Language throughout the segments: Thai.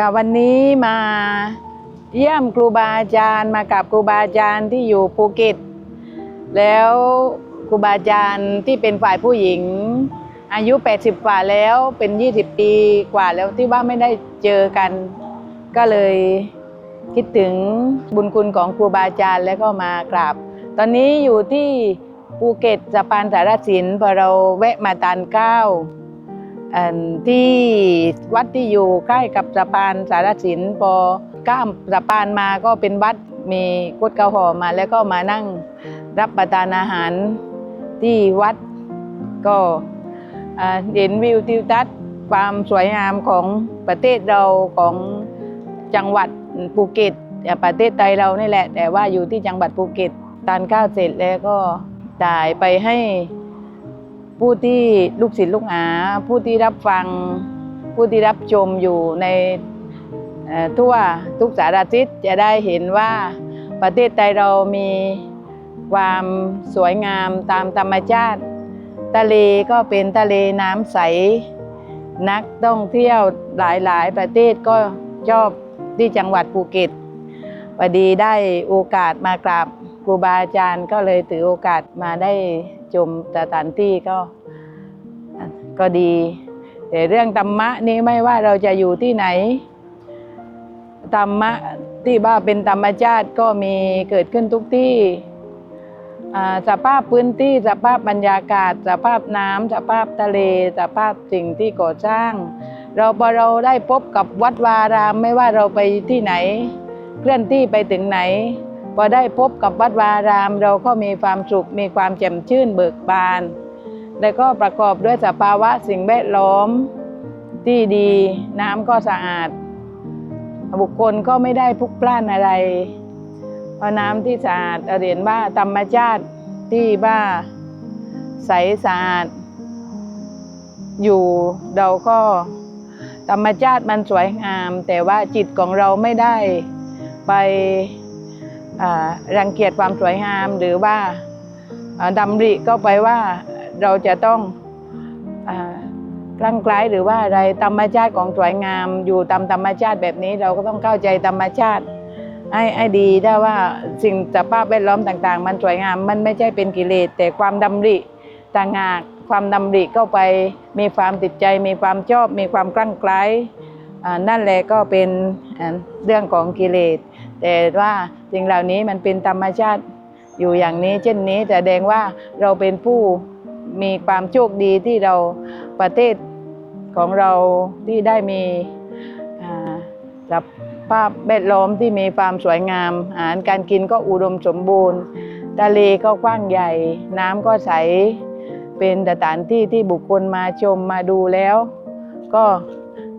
กับวันนี้มาเยี่ยมครูบาอาจารย์มากับครูบาอาจารย์ที่อยู่ภูเก็ต แล้วครูบาอาจารย์ที่เป็นฝ่ายผู้หญิง อายุ 80 กว่าแล้วเป็น 20 ปีกว่าแล้วที่ว่าไม่ได้เจอกัน ก็เลยคิดถึงบุญคุณของครูบาอาจารย์แล้วก็มากราบ ตอนนี้อยู่ที่ภูเก็ตสะพานสารสินพอเราแวะมาตานเก้า ที่วัดที่อยู่ใกล้กับสะพานสารสินพอข้ามสะพานมาก็เป็นวัดมีกุดเกาหอมาแล้วก็มานั่งรับประทานอาหารที่วัดก็เห็นวิวทิวทัศน์ความสวยงามของประเทศเราของจังหวัดภูเก็ตประเทศไทยเรานี่แหละ แต่ว่าอยู่ที่จังหวัดภูเก็ตทานข้าวเสร็จแล้วก็จ่ายไปให้ ผู้ที่ลูกศิษย์ลูกหา ผู้ที่รับฟัง ผู้ที่รับชมอยู่ในทั่วทุกสารทิศจะได้เห็นว่าประเทศไทยเรามีความสวยงามตามธรรมชาติ ทะเลก็เป็นทะเลน้ำใส นักท่องเที่ยวหลายๆ ประเทศก็ชอบที่จังหวัดภูเก็ตพอดีได้โอกาสมากราบครูบาอาจารย์ก็เลยถือโอกาสมาได้ ชมสถานที่ก็ก็ดี แต่เรื่องธรรมะนี้ไม่ว่าเราจะอยู่ที่ไหนธรรมะที่ว่าเป็นธรรมชาติก็มีเกิดขึ้นทุกที่อ่าสภาพพื้นที่สภาพบรรยากาศสภาพน้ำสภาพทะเลสภาพสิ่งที่ก่อสร้าง เราพอเราได้พบกับวัดวารามไม่ว่าเราไปที่ไหน เคลื่อนที่ไปถึงไหน พอได้พบกับวัดวารามเราก็มีความสุข มีความแจ่มชื่นเบิกบาน และก็ประกอบด้วยสภาวะสิ่งแวดล้อมที่ดีน้ำก็สะอาด บุคคลก็ไม่ได้พลุกพล่านอะไร เพราะน้ำที่สะอาดเราเห็นว่าธรรมชาติที่ว่าใสสะอาด อยู่เราก็ธรรมชาติมันสวยงาม แต่ว่าจิตของเราไม่ได้ไป รังเกียจความสวยงามหรือว่าอ่าดำริก็ไปว่าเราจะต้องอ่ากลั่งไกลหรือว่าอะไรธรรมชาติของสวยงามอยู่ตามธรรมชาติแบบนี้เราก็ต้องเข้าใจธรรมชาติให้ให้ดีถ้ว่าสิ่งสภาพแวดล้อมต่างๆ มันสวยงามมันไม่ใช่เป็นกิเลสแต่ความดำริต่างหากความดำริเข้าไปมีความติดใจ มีความชอบ มีความคลั่งไคล้นั่นแหละก็เป็นเรื่องของกิเลส แต่ว่าสิ่งเหล่านี้มันเป็นธรรมชาติอยู่อย่างนี้ เช่นนี้แสดงว่าเราเป็นผู้มีความโชคดีที่เราประเทศของเราที่ได้มีสภาพแวดล้อมที่มีความสวยงาม อาหารการกินก็อุดมสมบูรณ์ทะเลก็กว้างใหญ่ น้ำก็ใส เป็นสถานที่ที่บุคคลมาชมมาดูแล้ว ก็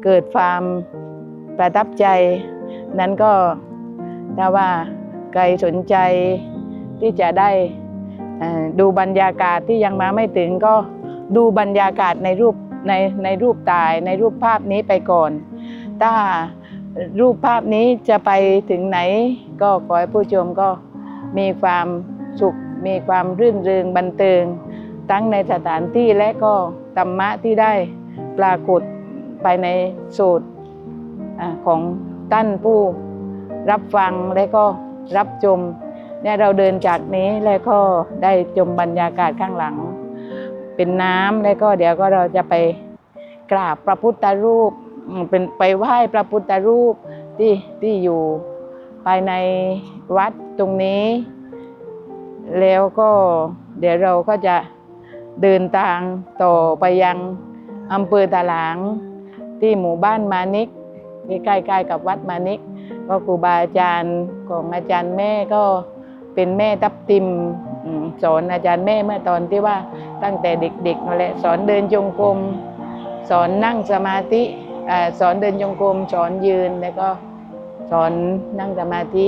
เกิดความประทับใจ นั้นก็ ถ้าว่าใครสนใจที่จะได้ดูบรรยากาศที่ยังมาไม่ถึงก็ดูบรรยากาศในรูปในในรูปถ่ายในรูปภาพนี้ไปก่อน ถ้ารูปภาพนี้จะไปถึงไหน ก็ขอให้ผู้ชมก็มีความสุข มีความรื่นเริงบันเทิง ทั้งในสถานที่และก็ธรรมะที่ได้ปรากฏไปในสูตรอของท่านผู้ รับฟังและก็รับชมเนี่ยเราเดินจากนี้แล้วก็ได้ชมบรรยากาศข้างหลัง เป็นน้ำแล้วก็เดี๋ยวก็เราจะไปกราบพระพุทธรูปเป็นไปไหว้พระพุทธรูปที่ที่อยู่ภายในวัดตรงนี้ แล้วก็เดี๋ยวเราก็จะเดินทางต่อไปยังอำเภอตะหลาง ที่หมู่บ้านมานิกที่ใกล้ๆกับวัดมานิก ก็ครูบาอาจารย์ของอาจารย์แม่ก็เป็นแม่ทับทิมสอนอาจารย์แม่เมื่อตอนที่ว่าตั้งแต่เด็กๆนั่นแหละสอนเดินจงกรมสอนนั่งสมาธิสอนเดินจงกรมสอนยืนแล้วก็สอนนั่งสมาธิ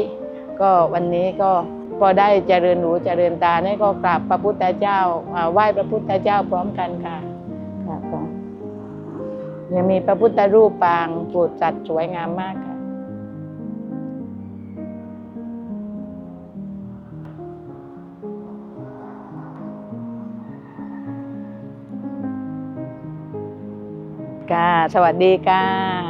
ก็วันนี้ก็พอได้เจริญหูเจริญตาเนี่ยก็กราบพระพุทธเจ้าไหว้พระพุทธเจ้าพร้อมกันค่ะค่ะค่ะยังมีพระพุทธรูปปางโปรดสัตว์สวยงามมากค่ะ ค่ะ สวัสดีค่ะ